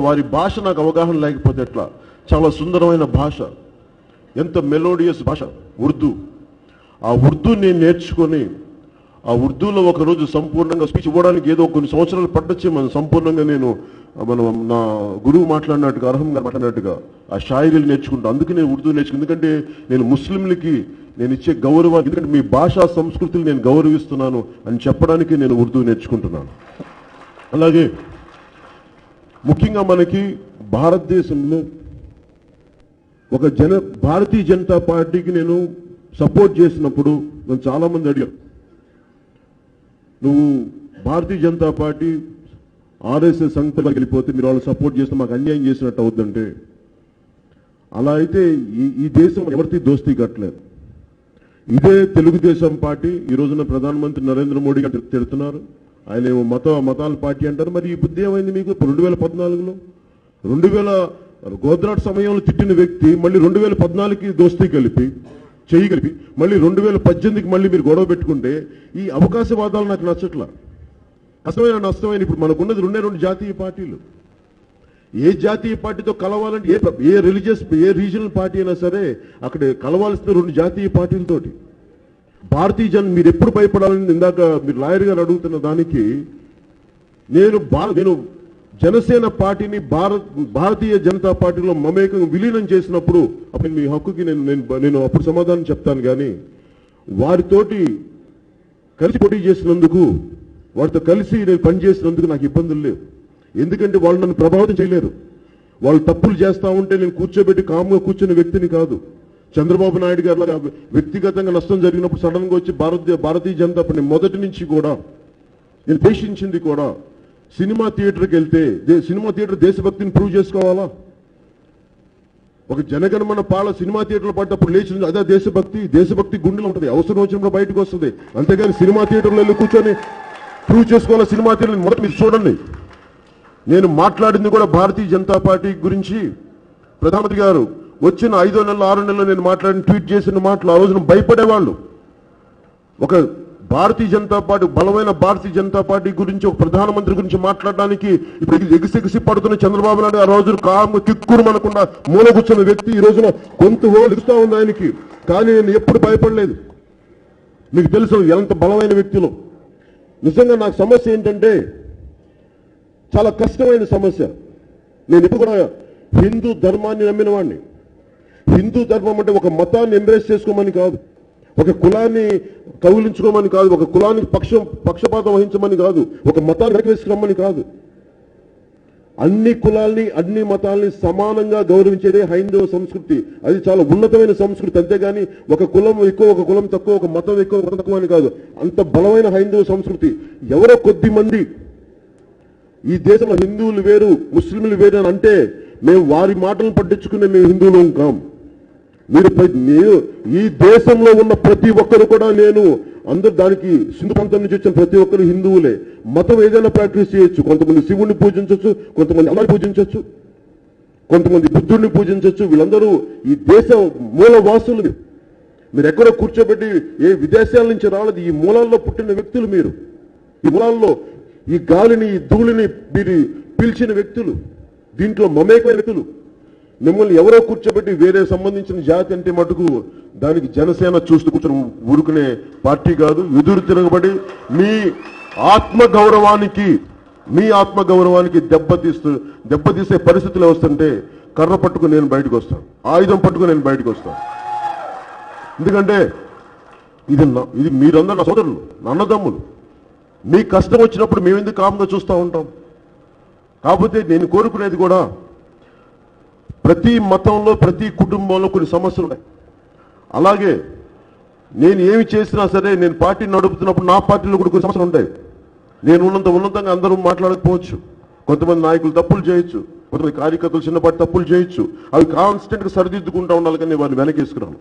వారి భాష నాకు అవగాహన లేకపోతే ఎట్లా? చాలా సుందరమైన భాష. ఎంత మెలోడియస్ భాష. ఉర్దూ. ఆ ఉర్దూ నేను నేర్చుకొని ఆ ఉర్దూలో ఒకరోజు సంపూర్ణంగా స్పీచ్ ఇవ్వడానికి ఏదో కొన్ని సంవత్సరాలు పట్టొచ్చి మనం సంపూర్ణంగా నేను మనం నా గురువు మాట్లాడినట్టుగా అర్హంగా మాట్లాడినట్టుగా ఆ షాయిరీలు నేర్చుకుంటా. అందుకే నేను ఉర్దూ నేర్చుకుని ఎందుకంటే నేను ముస్లింలకి నేను ఇచ్చే గౌరవం ఎందుకంటే మీ భాషా సంస్కృతిని నేను గౌరవిస్తున్నాను అని చెప్పడానికి నేను ఉర్దూ నేర్చుకుంటున్నాను. అలాగే ముఖ్యంగా మనకి భారతదేశంలో ఒక జన భారతీయ జనతా పార్టీకి నేను సపోర్ట్ చేసినప్పుడు నన్ను చాలామంది అడిగారు. నువ్వు భారతీయ జనతా పార్టీ ఆర్ఎస్ఎస్ సంస్థలకు వెళ్ళిపోతే మీరు వాళ్ళు సపోర్ట్ చేస్తే మాకు అన్యాయం చేసినట్టు అవుద్దంటే. అలా అయితే ఈ ఈ దేశం ఎవరితో దోస్తీ కట్టలేదు ఇదే తెలుగుదేశం పార్టీ ఈ రోజున ప్రధానమంత్రి నరేంద్ర మోడీ గారు తిడుతున్నారు. ఆయన ఏమో మత మతాల పార్టీ అంటారు. మరి ఈ బుద్ధి ఏమైంది మీకు? రెండు వేల పద్నాలుగులో రెండు వేల గోద్రాట్ సమయంలో తిట్టిన వ్యక్తి మళ్ళీ రెండు వేల పద్నాలుగుకి దోస్తీ కలిపి చెయ్యి కలిపి మళ్ళీ రెండు వేల పద్దెనిమిదికి మళ్ళీ మీరు గొడవ పెట్టుకుంటే ఈ అవకాశవాదాలు నాకు నచ్చట్లా? అసమైన నష్టమైన ఇప్పుడు మనకున్నది రెండే రెండు జాతీయ పార్టీలు. ఏ జాతీయ పార్టీతో కలవాలంటే ఏ ఏ రిలీజియస్ ఏ రీజనల్ పార్టీ అయినా సరే అక్కడ కలవాల్సిన రెండు జాతీయ పార్టీలతోటి. భారతీయ జన్ మీరు ఎప్పుడు భయపడాలని ఇందాక మీరు లాయర్ గారు అడుగుతున్న దానికి నేను భా- నేను జనసేన పార్టీని భారత్ భారతీయ జనతా పార్టీలో మమేకం విలీనం చేసినప్పుడు అప్పుడు మీ హక్కుకి నేను నేను నేను అప్పుడు సమాధానం చెప్తాను కానీ వారితోటి కలిసి పోటీ చేసినందుకు వారితో కలిసి నేను పనిచేసినందుకు నాకు ఇబ్బందులు లేవు. ఎందుకంటే వాళ్ళు నన్ను ప్రభావితం చేయలేరు. వాళ్ళు తప్పులు చేస్తా ఉంటే నేను కూర్చోబెట్టి కామ్గా కూర్చున్న వ్యక్తిని కాదు. చంద్రబాబు నాయుడు గారు వ్యక్తిగతంగా నష్టం జరిగినప్పుడు సడన్గా వచ్చి భారతీయ భారతీయ జనతా పార్టీ మొదటి నుంచి కూడా నేను దేశించింది కూడా సినిమా థియేటర్కి వెళ్తే దే- సినిమా థియేటర్ దేశభక్తిని ప్రూవ్ చేసుకోవాలా? ఒక జనగణమన పాల సినిమా థియేటర్లో పడ్డప్పుడు లేచి అదే దేశభక్తి దేశభక్తి గుండెలు ఉంటుంది. అవసరం వచ్చినప్పుడు బయటకు వస్తుంది. అంతేగాని సినిమా థియేటర్లో వెళ్ళి కూర్చొని ప్రూవ్ చేసుకోవాలా సినిమా థియేటర్ మొదటి మీరు చూడండి. నేను మాట్లాడింది కూడా భారతీయ జనతా పార్టీ గురించి. ప్రధానమంత్రి గారు వచ్చిన ఐదో నెలలు ఆరు నెలలు నేను మాట్లాడిన ట్వీట్ చేసిన మాటలు ఆ రోజున భయపడేవాళ్ళు. ఒక భారతీయ జనతా పార్టీ బలమైన భారతీయ జనతా పార్టీ గురించి ఒక ప్రధానమంత్రి గురించి మాట్లాడడానికి ఇప్పుడు ఎగిసెగిసి పడుతున్న చంద్రబాబు నాయుడు ఆ రోజు కాము కిక్కురు అనకుండా మూల కూర్చున్న వ్యక్తి ఈ రోజున గొంతు ఓలుస్తూ ఉంది ఆయనకి. కానీ నేను ఎప్పుడు భయపడలేదు. మీకు తెలుసు ఎంత బలమైన వ్యక్తులు. నిజంగా నాకు సమస్య ఏంటంటే చాలా కష్టమైన సమస్య. నేను ఇప్పుడు కూడా హిందూ ధర్మాన్ని నమ్మిన వాడిని హిందూ ధర్మం అంటే ఒక మతాన్ని ఎంబ్రేస్ చేసుకోమని కాదు. ఒక కులాన్ని కౌలించుకోమని కాదు. ఒక కులానికి పక్షం పక్షపాతం వహించమని కాదు. ఒక మతాన్ని వెనక్కి కాదు. అన్ని కులాల్ని అన్ని మతాల్ని సమానంగా గౌరవించేదే హైందవ సంస్కృతి. అది చాలా ఉన్నతమైన సంస్కృతి. అంతేగాని ఒక కులం ఎక్కువ ఒక కులం తక్కువ ఒక మతం ఎక్కువ ఒక తక్కువ అని కాదు. అంత బలమైన హైందవ సంస్కృతి. ఎవరో కొద్ది మంది ఈ దేశంలో హిందువులు వేరు ముస్లింలు వేరు అని అంటే మేము వారి మాటలను పట్టించుకునే మేము హిందువులం కాం. మీరు మీరు ఈ దేశంలో ఉన్న ప్రతి ఒక్కరు కూడా నేను అందరు దానికి సింధు ప్రాంతం నుంచి వచ్చిన ప్రతి ఒక్కరు హిందువులే. మతం ఏదైనా ప్రాక్టీస్ చేయొచ్చు. కొంతమంది శివుణ్ణి పూజించవచ్చు కొంతమంది అమ్మని పూజించవచ్చు కొంతమంది బుద్ధుడిని పూజించవచ్చు వీళ్ళందరూ ఈ దేశ మూల వాసులు. మీరు ఎక్కడో కూర్చోబెట్టి ఏ విదేశాల నుంచి రాలేదు ఈ మూలాల్లో పుట్టిన వ్యక్తులు మీరు. ఈ మూలాల్లో ఈ గాలిని ఈ ధూళిని మీరు పీల్చిన వ్యక్తులు. దీంట్లో మమేకమైన వ్యక్తులు. మిమ్మల్ని ఎవరో కూర్చోబెట్టి వేరే సంబంధించిన జాతి అంటే మటుకు దానికి జనసేన చూస్తూ కూర్చొని ఊరుకునే పార్టీ కాదు. ఎదురు తిరగబడి మీ ఆత్మ గౌరవానికి మీ ఆత్మ గౌరవానికి దెబ్బతీస్తూ దెబ్బతీసే పరిస్థితులు వస్తుంటే కర్ర పట్టుకుని నేను బయటకు వస్తాను. ఆయుధం పట్టుకుని నేను బయటకు వస్తాను. ఎందుకంటే ఇది ఇది మీరందరూ నా సోదరులు నా అన్నదమ్ములు. మీ కష్టం వచ్చినప్పుడు మేము ఎందుకు కామ్గా చూస్తూ ఉంటాం? కాకపోతే నేను కోరుకునేది కూడా ప్రతి మతంలో ప్రతి కుటుంబంలో కొన్ని సమస్యలు ఉన్నాయి. అలాగే నేను ఏమి చేసినా సరే నేను పార్టీ నడుపుతున్నప్పుడు నా పార్టీలో కూడా కొన్ని సమస్యలు ఉంటాయి. నేను ఉన్నంత ఉన్నతంగా అందరూ మాట్లాడకపోవచ్చు. కొంతమంది నాయకులు తప్పులు చేయొచ్చు. కొంతమంది కార్యకర్తలు చిన్నపాటి తప్పులు చేయొచ్చు. అవి కాన్స్టెంట్గా సరిదిద్దుకుంటూ ఉండాలి కానీ వారిని వెనకేసుకున్నాను